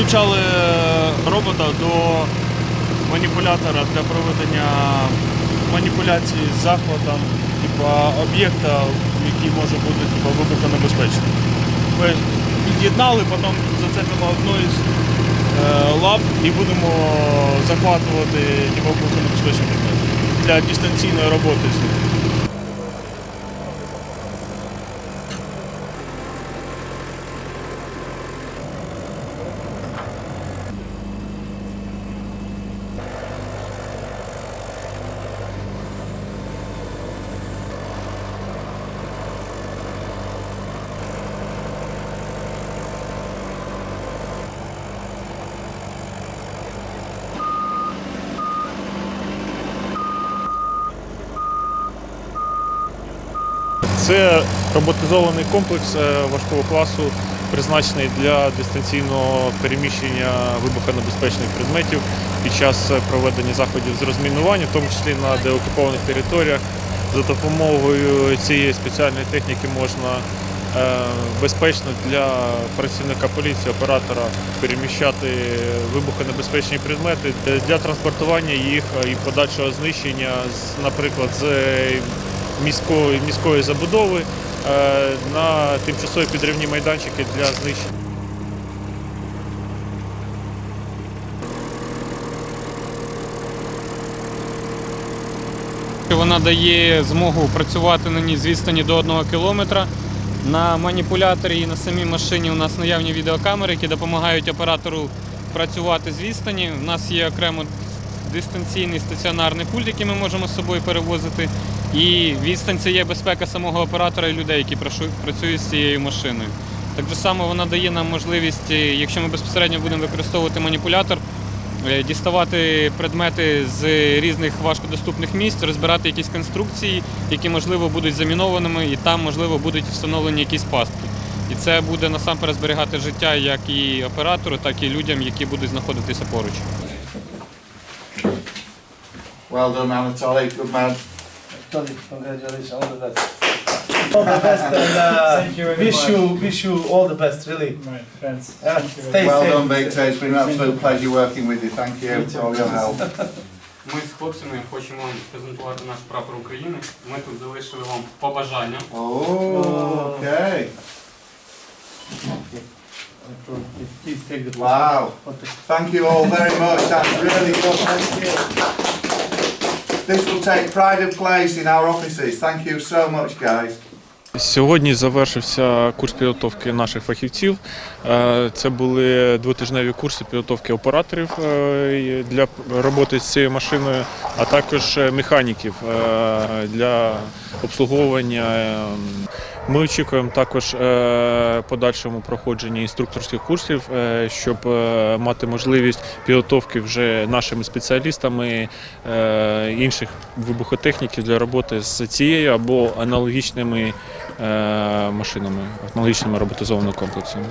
підключали робота до маніпулятора для проведення маніпуляцій з захватом типа, об'єкта, який може бути вибухонебезпечним. Ми під'єднали, потім зацепимо одну із е, лап і будемо захватувати типа, вибухонебезпечні предмети для дистанційної роботи з ним. Це роботизований комплекс е, важкого класу, призначений для дистанційного переміщення вибухонебезпечних предметів під час е, проведення заходів з розмінування, в тому числі на деокупованих територіях. За допомогою цієї спеціальної техніки можна е, безпечно для працівника поліції, оператора переміщати вибухонебезпечні предмети для транспортування їх і подальшого знищення, наприклад, з міської, міської забудови е, на тимчасові підривні майданчики для знищення. Вона дає змогу працювати на ній з відстані до 1 кілометра. На маніпуляторі і на самій машині у нас наявні відеокамери, які допомагають оператору працювати з відстані. У нас є окремо дистанційний стаціонарний пульт, який ми можемо з собою перевозити. І відстань це є безпека самого оператора і людей, які працюють з цією машиною. Так само вона дає нам можливість, е, якщо ми безпосередньо будемо використовувати маніпулятор, е, діставати предмети з різних важкодоступних місць, розбирати якісь конструкції, які можливо будуть замінованими, і там можливо будуть встановлені якісь пастки. І це буде насамперед зберігати життя як і оператору, так і людям, які будуть знаходитися поруч. Well done, Anatoly. Good man. Tony, congratulations, all the best. All the best, and uh, Thank you very wish much. you wish you all the best, really. My friends. Yeah, Thank you very stay Well safe. done, Victor. It's been an absolute pleasure working with you. Thank you for all your help. Ми з хлопцями хочемо презентувати наш прапор України. Ми тут залишили вам побажання. Oh, okay. Wow. Thank you all very much. That's really good. Thank you. This will take pride of place in our offices. Thank you so much, guys. Сьогодні завершився курс підготовки наших фахівців. Е, Це були двотижневі курси підготовки операторів е, для роботи з цією машиною, а також механіків е, для обслуговування. Ми очікуємо також е, подальшому проходженні інструкторських курсів, е, щоб е, мати можливість підготовки вже нашими спеціалістами інших вибухотехніків для роботи з цією або аналогічними машинами, аналогічними роботизованими комплексами.